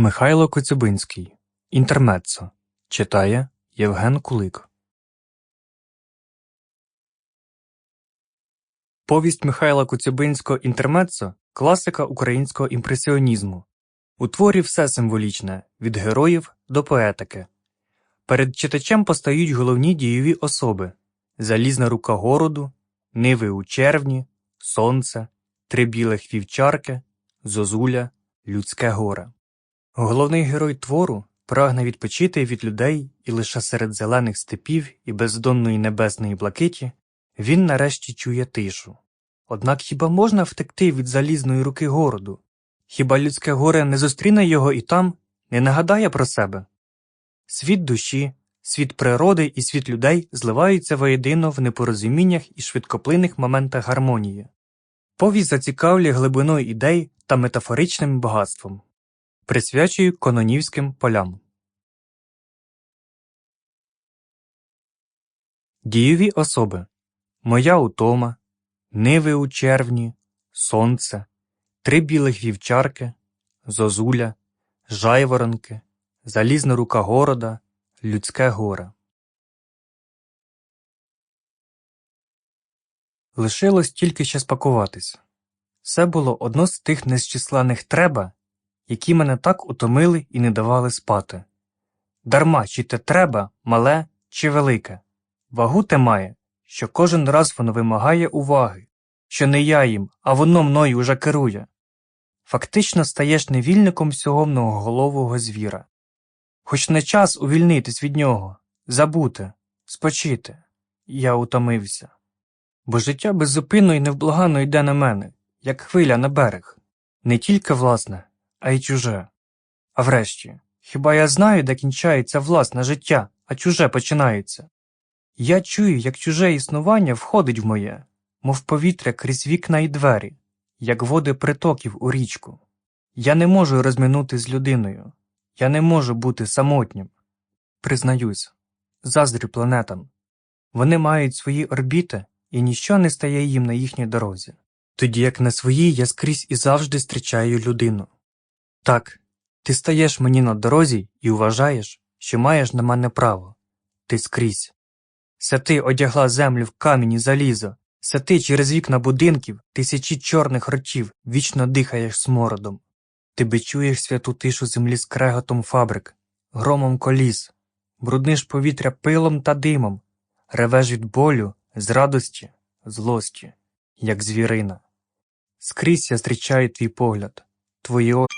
Михайло Коцюбинський. Інтермеццо. Читає Євген Кулик. Повість Михайла Коцюбинського «Інтермеццо» – класика українського імпресіонізму. У творі все символічне – від героїв до поетики. Перед читачем постають головні дієві особи – залізна рука городу, ниви у червні, сонце, три білих вівчарки, зозуля, людське горе. Головний герой твору прагне відпочити від людей, і лише серед зелених степів і бездонної небесної блакиті він нарешті чує тишу. Однак хіба можна втекти від залізної руки городу? Хіба людське горе не зустріне його і там, не нагадає про себе? Світ душі, світ природи і світ людей зливаються воєдино в непорозуміннях і швидкоплинних моментах гармонії. Повість зацікавлює глибиною ідей та метафоричним багатством. Присвячую Кононівським полям. Дієві особи Моя утома, Ниви у червні, Сонце, Три білих вівчарки, Зозуля, Жайворонки, Залізна рука города, Людське горе. Лишилось тільки ще спакуватись. Це було одно з тих незчисленних треба, які мене так утомили і не давали спати. Дарма чи те треба мале чи велике. Вагу те має, що кожен раз воно вимагає уваги, що не я їм, а воно мною уже керує. Фактично стаєш невільником всього многоголового звіра. Хоч не час увільнитись від нього, забути, спочити. Я утомився. Бо життя беззупинно і невблаганно йде на мене, як хвиля на берег. Не тільки власне, а й чуже. А врешті, хіба я знаю, де кінчається власне життя, а чуже починається? Я чую, як чуже існування входить в моє, мов повітря крізь вікна й двері, як води притоків у річку. Я не можу розминути з людиною, я не можу бути самотнім. Признаюсь, заздрю планетам. Вони мають свої орбіти, і ніщо не стає їм на їхній дорозі. Тоді як на своїй я скрізь і завжди зустрічаю людину. Так, ти стаєш мені на дорозі і вважаєш, що маєш на мене право. Ти скрізь. Се ти одягла землю в камінь і залізо, се ти через вікна будинків тисячі чорних ротів вічно дихаєш смородом. Ти бичуєш святу тишу землі з креготом фабрик, громом коліс, брудниш повітря пилом та димом, ревеш від болю, з радості, злості, як звірина. Скрізь я зустрічаю твій погляд, твої очі.